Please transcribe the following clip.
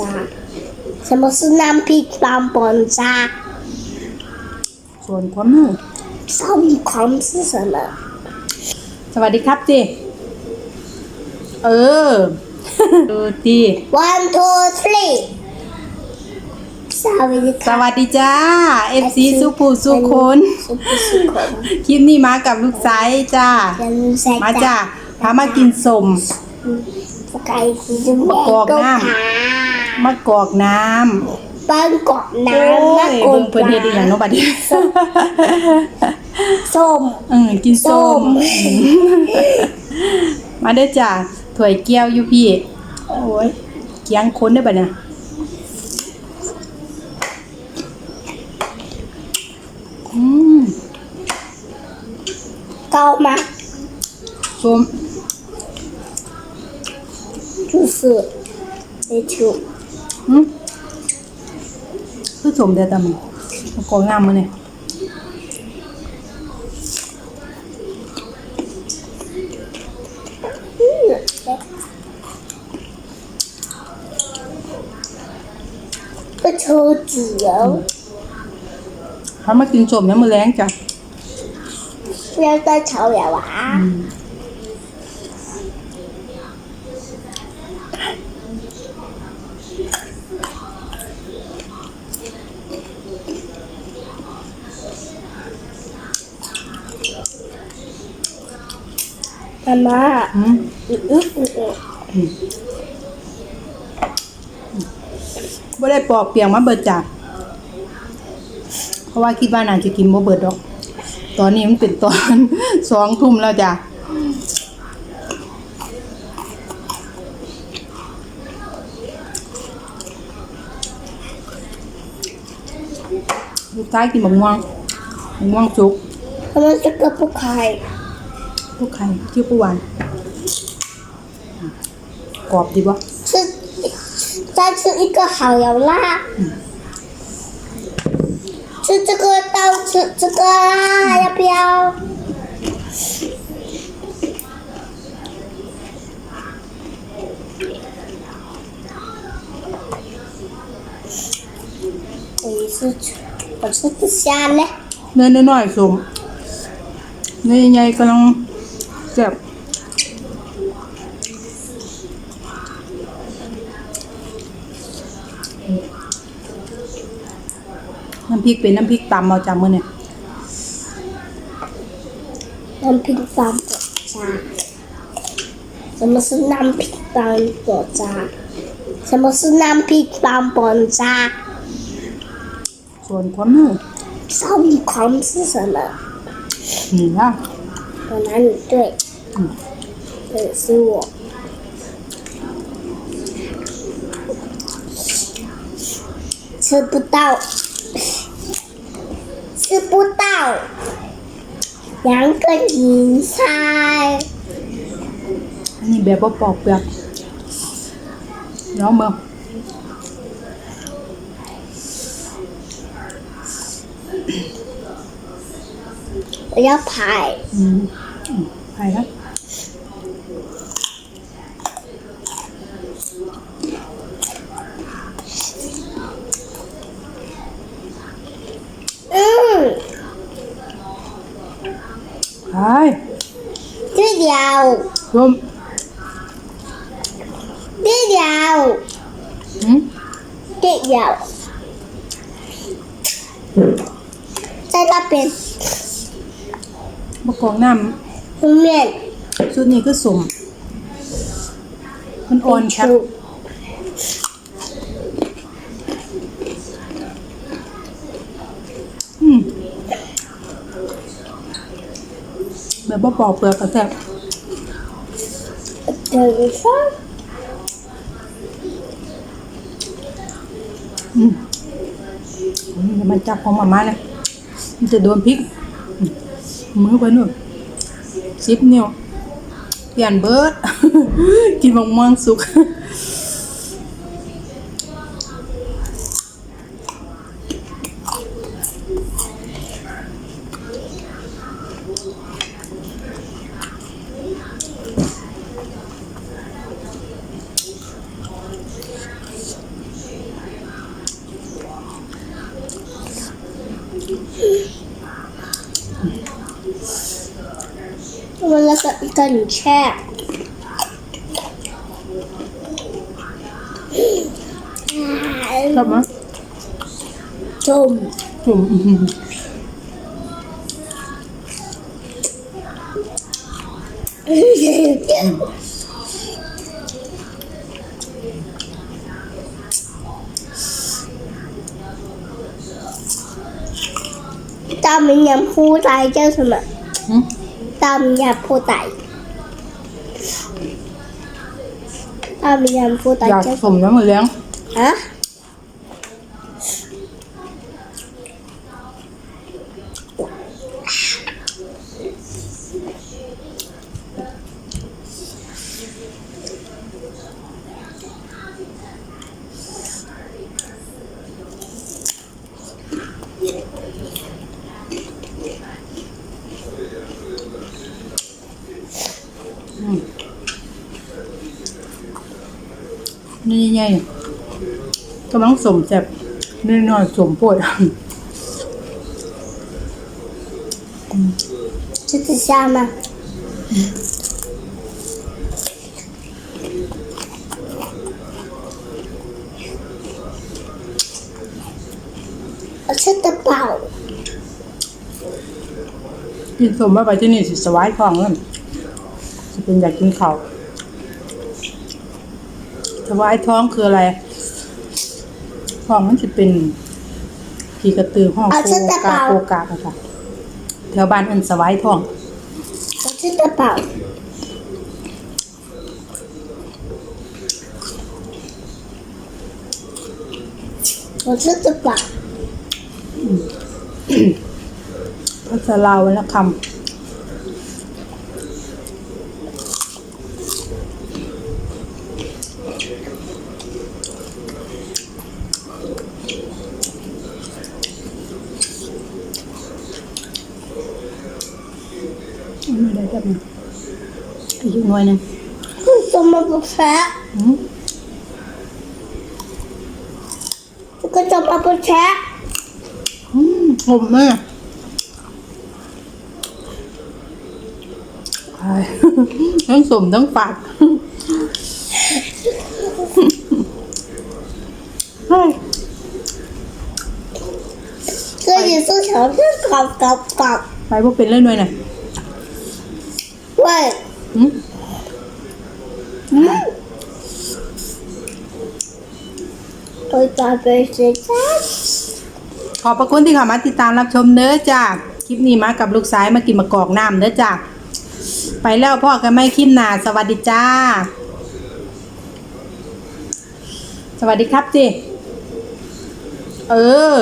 什么是มาซื้อน้ำพริกตามปอนจ้าส่วนความมือส้มความซื่อสัสวัสดีครับจีเออ ดูดี one two three สวัสดีสค่ะวัสดีจ้า MC สุภูสุคนสุคลิปนี้มากับลูกสาจ้ามาจ้าพามากินสม ไก่กอกน้ำ ม ะกอกน้ บ้านกอก ำ น้ำมะก เบิ่ อง ก เพิ่นเฮ็ดอีหยังเนาะบัดนี้ ส้ม เออกินส้ ส้ ม ม มาเด้อจ้าถ้วยแก้วอยู่พี่ โอ้ยเกียงคนได้อบัดเนี่ยอืม เกามา ส้ม 就是没出 อืม คือสมเดียตามโกองามมาเนี่ยก็โชว์เจียวเขามากินสมน้ำมือแรงจ้ะแล้วก็เฉาอย่าวะ มามาม่ได้ปอกเปียงมาเบิดจัะเพราะว่าคิดว่าน่าจะกินบ่เบิดดอก ตอนนี้มันเป็นตอน สองทุ่มแล้วจ้ะลูกชายกินบะม่วงบะม่วงสุกแราวมันจะเกิดพวกใคร ลูกไข่ชื่อปูหวานกรอบดีบ่ 吃再吃一个好了啦。吃这个到吃这个啦，要不要？我也是吃，我吃不下嘞。 เนื้อน้อยๆสมเ แซ่บน้ำพริกเป็นน้ำพริกตำเอาจำมือเนี่ย 南平棒果渣，什么是南平棒果渣？什么是南平棒果渣？ ส่วนความมือ 少女狂是什么？ นี่ละ 我男女对，嗯，对，是我。吃不到，吃不到，两个银菜， อันนี้แบบว่าปอกเปลือกน้องเมือง 我要排。 อื hay lắm ừ. Ai. Đi vào. Không. Đi vào. Ừ? Đi vào. Tay tóc bên. Một con nằm. เม็ดชุดนี้ก็สมมันอ่อนครับแบบบ่ปอกเปลือกกระแทกเจอซะอืมมันจับของมาม่าเลยมันจะโดนพริกมือไปนู่น ซิปเปลี่ยนเบิร์ดกินมะม่วงสุก มันแล้วก็กันแช่ชอบไหมจุ่มจุ่มอื้อหือตามยำผู้ตายเจ้าสมัย Tam yam phô tẩy Tam yam phô tẩy Dạ, sùng lắm rồi đen Hả? หญ่กำลังสมแซ่บเน้อยน้อยสมโวดชุดชามาฉันจะเป่ากินสมมาไปที่นี่สิสวายของนั่นจะเป็นอยากกินเข้า สวายท้องคืออะไรท้องมันจะเป็นผีกระตือห้องโกกาโกกาอะค่ะแถวบ้านเอินสวายท้อง 我吃得饱。我吃得饱， ภาษาลาววรรณคำ ก็บหน่อีกหน่วยหนึ่งคุณสมบูรณ์แท้ก็จะมาปุ๊แช่อืมหอมมากทั้งสมทั้งปากก็ยิ่งสู้ฉันก็กลับกลับกลับไปพวกเป็นเล่นหน่อยหน่อย Wait. Hmm? Hmm? Oh, Papa, is that? ขอบพระคุณที่เข้ามาติดตามรับชมเนื้อจ้าคลิปนี้มากับลูกสายมากินมะกอกน้ำเนื้อจ้าไปแล้วพ่อกันไม่คิปหนาสวัสดีจ้า สวัสดีครับจีเออ